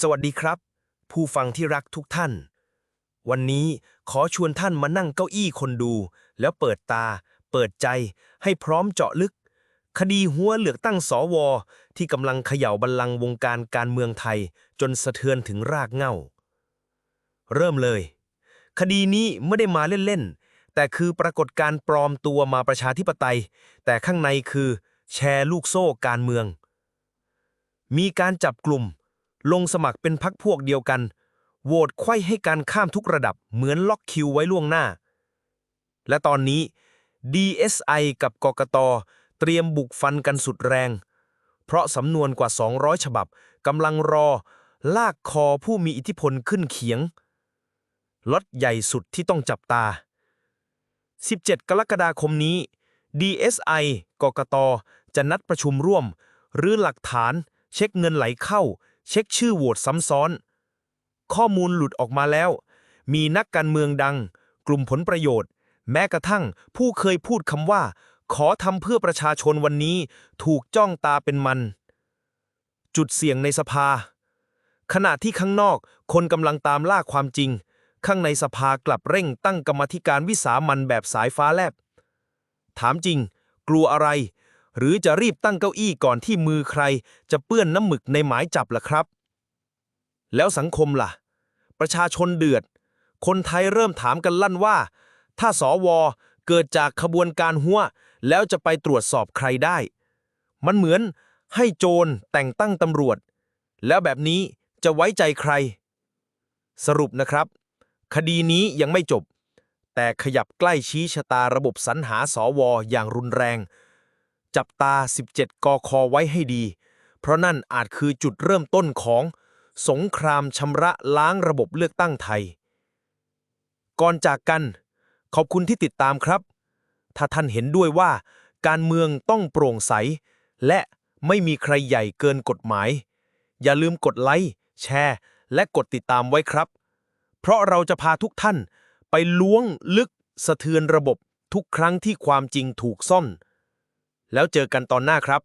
สวัสดีครับ ผู้ฟังที่รักทุกท่าน วันนี้ขอชวนท่านมานั่งเก้าอี้คนดู แล้วเปิดตา เปิดใจ ให้พร้อมเจาะลึก คดีหัวเลือกตั้งสวที่กำลังเขย่าบัลลังก์วงการการเมืองไทย จนสะเทือนถึงรากเหง้า เริ่มเลย คดีนี้ไม่ได้มาเล่นๆ แต่คือปรากฏการปลอมตัวมาประชาธิปไตย แต่ข้างในคือ แชร์ลูกโซ่การเมือง มีการจับกลุ่ม ลงสมัครเป็นพักพวกเดียวกัน โหวตไขว้ให้การข้ามทุกระดับเหมือนล็อกคิวไว้ล่วงหน้า และตอนนี้ DSI กับกกตเตรียมบุกฟันกันสุดแรง เพราะสำนวนกว่า 200 ฉบับกำลังรอ ลากคอผู้มีอิทธิพลขึ้นเขียงล็อตใหญ่สุดที่ต้องจับตา 17 กรกฎาคมนี้ DSI กกต จะนัดประชุมร่วม หรือหลักฐาน เช็คเงินไหลเข้า เช็คชื่อโหวตซ้ำซ้อน ข้อมูลหลุดออกมาแล้ว มีนักการเมืองดัง กลุ่มผลประโยชน์ แม้กระทั่งผู้เคยพูดคำว่า ขอทำเพื่อประชาชนวันนี้ถูกจ้องตาเป็นมัน จุดเสี่ยงในสภา ขณะที่ข้างนอกคนกำลังตามล่าความจริง ข้างในสภากลับเร่งตั้งกรรมธิการวิสามันแบบสายฟ้าแลบ ถามจริง กลัวอะไร หรือจะรีบตั้งเก้าอี้ก่อนที่มือใคร จะเปื้อนน้ำหมึกในหมายจับล่ะครับ แล้วสังคมล่ะ ประชาชนเดือด คนไทยเริ่มถามกันลั่นว่า ถ้าสวเกิดจากขบวนการหัวแล้วจะไปตรวจสอบใครได้ มันเหมือนให้โจรแต่งตั้งตำรวจ แล้วแบบนี้จะไว้ใจใคร สรุปนะครับ คดีนี้ยังไม่จบ แต่ขยับใกล้ชี้ชะตาระบบสรรหาสวอย่างรุนแรง จับตา 17 กคไว้ให้ดี เพราะนั่นอาจคือจุดเริ่มต้นของ สงครามชำระล้างระบบเลือกตั้งไทย ก่อนจากกัน ขอบคุณที่ติดตามครับ ถ้าท่านเห็นด้วยว่า การเมืองต้องโปร่งใส และไม่มีใครใหญ่เกินกฎหมาย อย่าลืมกดไลค์แชร์ และกดติดตามไว้ครับ เพราะเราจะพาทุกท่านไปล้วงลึกสะเทือนระบบทุกครั้งที่ความจริงถูกซ่อน แล้วเจอกันตอนหน้าครับ